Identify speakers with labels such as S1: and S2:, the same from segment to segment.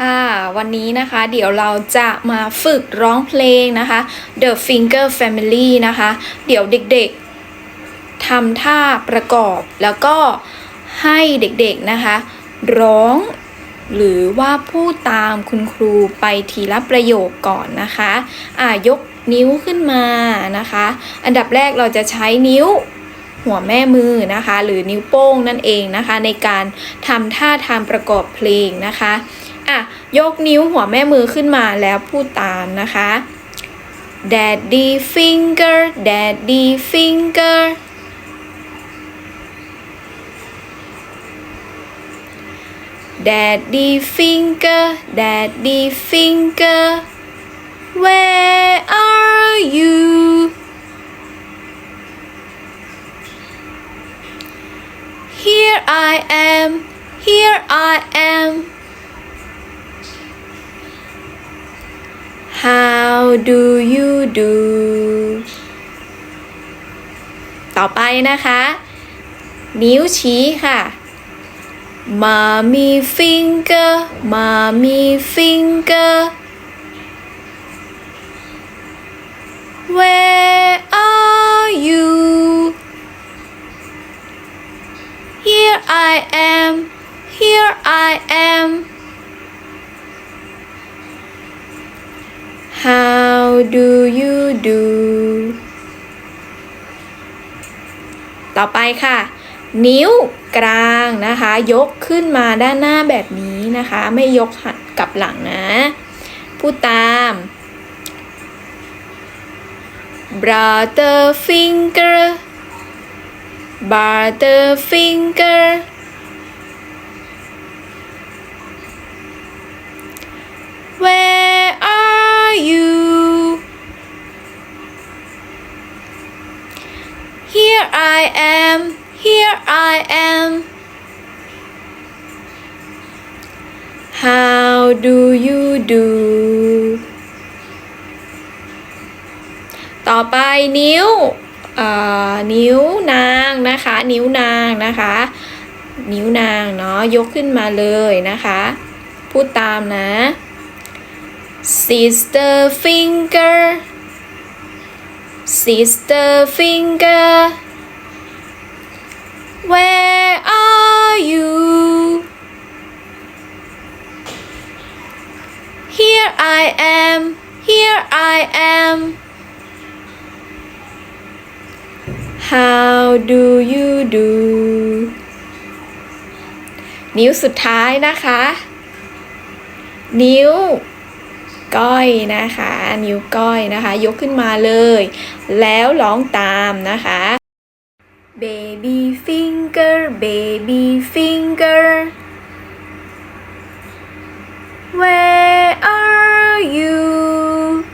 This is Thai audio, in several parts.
S1: ค่ะ วันนี้นะคะเดี๋ยวเราจะมาฝึกร้องเพลงนะคะ The Finger Family นะคะ เดี๋ยวเด็กๆทำท่าประกอบ แล้วก็ให้เด็กๆนะคะ ร้อง หรือว่าพูดตามคุณครูไปทีละประโยคก่อนนะคะอ่ายกนิ้วขึ้นมานะคะ อันดับแรกเราจะใช้นิ้วหัวแม่มือนะคะ หรือนิ้วโป้งนั่นเองนะคะ ในการทำท่าทางประกอบเพลงนะคะ อะยกนิ้วหัวแม่มือขึ้นมาแล้วพูดตามนะคะ Daddy finger Daddy finger Daddy finger Daddy finger Where are you Here I am, here I am. How do you do? ต่อไปนะคะ นิ้วชี้ค่ะ Mommy finger, mommy finger. Where are you? Here I am, here I am. How do you do? ต่อไปค่ะ นิ้วกลางนะคะ ยกขึ้นมาด้านหน้าแบบนี้นะคะ ไม่ยกหันกลับหลังนะ พูดตาม brother finger Butterfinger Where I am, here I am. How do you do? ต่อไปนิ้วอ่อนิ้วนางนะคะ นิ้วนางนะคะ นิ้วนางเนาะยกขึ้นมาเลยนะคะ พูดตามนะ sister finger sister finger where are you here I am here I am How do you do นิ้วสุดท้ายนะคะ นิ้วก้อยนะคะ นิ้วก้อยนะคะ ยกขึ้นมาเลย แล้วร้องตามนะคะ baby finger baby finger where are you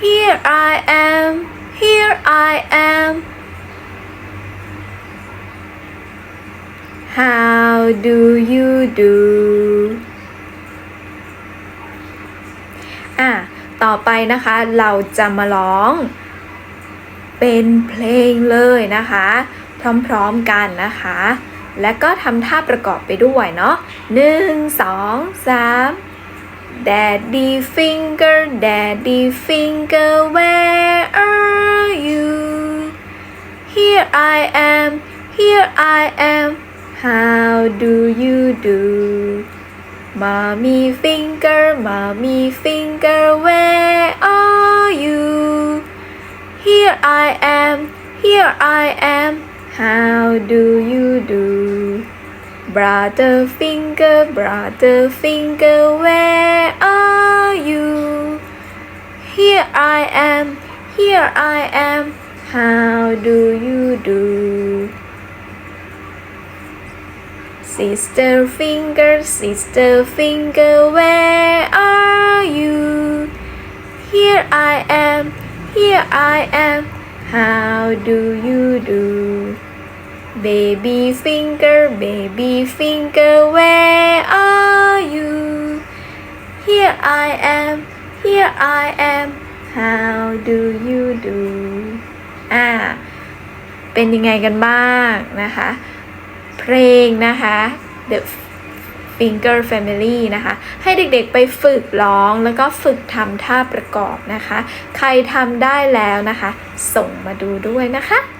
S1: here I am here I am How do you do อะต่อไปนะคะเราจะมาร้อง เป็นเพลงเลยนะคะ พร้อมๆกันนะคะ และก็ทำท่าประกอบไปด้วยเนาะหนึ่งสองสาม Daddy finger Daddy finger where are you Here I am here I am How do you do Mommy finger Mommy finger where I am here I am How do you do Brother finger, brother finger, where are you? Here I am, here I am, how do you do? Sister finger, sister finger, where are you? Here I am, here I am, how do you do? Baby finger, baby finger, where are you? Here I am, here I am, how do you do? อ่า เป็นยังไงกันบ้างนะคะ เพลงนะคะ The Finger Family นะคะ ให้เด็กๆไปฝึกร้องแล้วก็ฝึกทำท่าประกอบนะคะ ใครทำได้แล้วนะคะ ส่งมาดูด้วยนะคะ